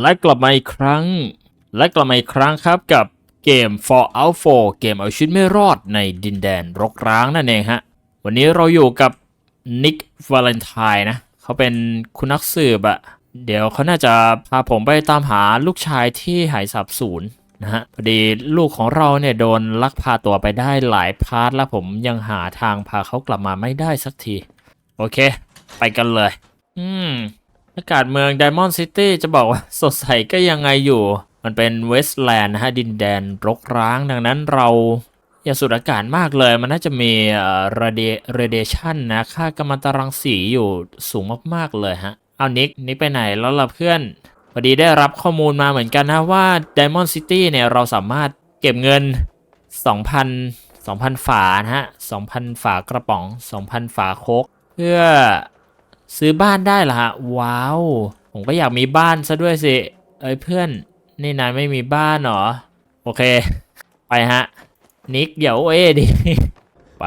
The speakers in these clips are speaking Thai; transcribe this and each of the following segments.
และกลับมาอีกครั้ง และกลับมาอีกครั้งครับกับเกม Fallout 4 เกมเอาชีวิตไม่รอดในดินแดนรกร้างนั่นเองฮะ วันนี้เราอยู่กับนิกวาเลนไทน์นะ เขาเป็นคุณนักสืบอะเดี๋ยวเขาน่าจะพาผมไปตามหาลูกชายที่หายสับสูญนะฮะพอดีลูกของเราเนี่ยโดนลักพาตัวไปได้หลายพาร์ทแล้วผมยังหาทางพาเขากลับมาไม่ได้สักที โอเค ไปกันเลย อืม อากาศเมืองไดมอนด์ซิตี้จะบอกว่าสดใสก็ยังไงอยู่ มันเป็นเวสต์แลนด์นะฮะ ดินแดนรกร้างดังนั้นเราอย่าสูดอากาศมากเลย มันน่าจะมีเอ่อ radi- radiation นะ ค่ากัมมันตรังสีอยู่สูงมากๆเลยฮะ เอานิกนิกไปไหนแล้วล่ะเพื่อนพอดีได้รับข้อมูลมาเหมือนกันนะว่า Diamond City เนี่ยเราสามารถเก็บเงิน 2,000 2,000 ฝานะฮะ 2,000 ฝากระป๋อง 2,000 ฝาโคก เพื่อ ซื้อบ้านได้เหรอฮะ ว้าว ผมก็อยากมีบ้านซะด้วยสิ เอ้ยเพื่อน นี่นายไม่มีบ้านเหรอ โอเค ไปฮะ นิกเดี๋ยวเอ้ดิ ไป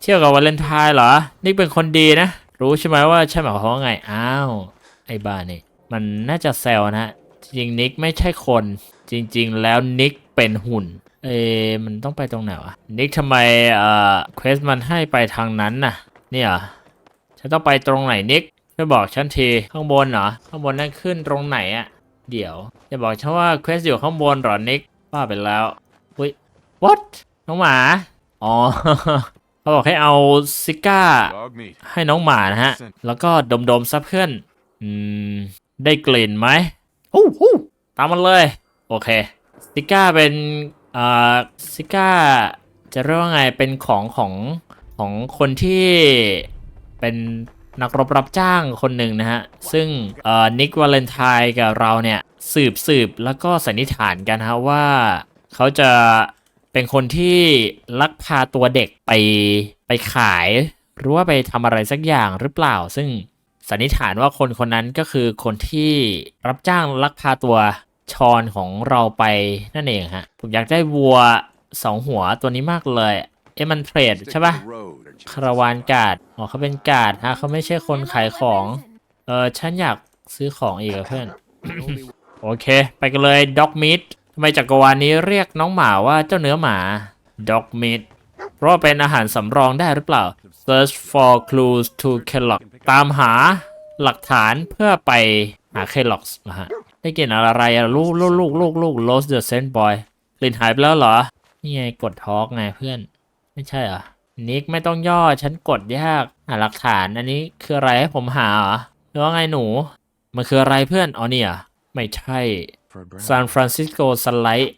เที่ยวกับวาเลนไทน์เหรอ นิกเป็นคนดีนะ รู้ใช่ไหมว่าใช่หมายความว่าไง อ้าว ไอ้บ้านนี่ มันน่าจะแซวนะฮะจริงนิกไม่ใช่คน จริง ๆ แล้วนิกเป็นหุ่น เอมันต้องไปตรงไหนวะ นิกทำไมเอ่อเควสมันให้ไปทางนั้นน่ะ เนี่ย ฉันต้องไปตรงไหนนิกช่วยบอกฉันทีข้างบนเหรอข้างบนนั่นขึ้นตรงไหนอะเดี๋ยวจะบอกฉันว่าเควสอยู่ข้างบนเหรอนิกว่าไปแล้วอุ้ย what น้องหมาอ๋อเขาบอกให้เอาซิก้าให้น้องหมานะฮะ แล้วก็ดมๆซะเพื่อน อืม ได้กลิ่นไหมฮู้ฮู้ตามมันเลย โอเค ซิก้าเป็นอ่าซิก้าจะเรียกว่าไงเป็นของของของคนที่ เป็นนักรบรับจ้างคนหนึ่งนะฮะ ซึ่งนิกวาเลนไทน์กับเราเนี่ยสืบสืบแล้วก็สันนิษฐานกันฮะว่าเขาจะเป็นคนที่ลักพาตัวเด็กไปไปขาย หรือว่าไปทำอะไรสักอย่างหรือเปล่า ซึ่งสันนิษฐานว่าคนคนนั้นก็คือคนที่รับจ้างลักพาตัวชอนของเราไปนั่นเองฮะผมอยากได้วัวสองหัวตัวนี้มากเลย อ๊ะมันเทรด Stick ใช่ to ปะ the road, or just คาราวานการ์ดอ๋อเขาเป็นการ์ดฮะเขาไม่ใช่คนขายของ เออฉันอยากซื้อของอีกอะเพื่อน the only โอเค ไปกันเลยด็อกมิดทำไมจักรวาลนี้เรียกน้องหมาว่าเจ้าเนื้อหมาด็อกมิดเพราะว่าเป็นอาหารสำรองได้หรือเปล่า search for clues to Kellogg ตามหาหลักฐานเพื่อไปหา Kellogg's นะฮะได้กลิ่นอะไรอะลูกลูกลูกลูกลูก lost the scent boy กลิ่นหายไปแล้วเหรอ นี่ไงกดทอกไงเพื่อน ไม่ใช่เหรอนิกไม่ต้องย่อฉันกดยากหาหลักฐานอันนี้คืออะไรให้ผมหาเหรอหรือว่าไงหนู มันคืออะไรเพื่อนอ๋อเนี่ยไม่ใช่ซานฟรานซิสโกสไลด์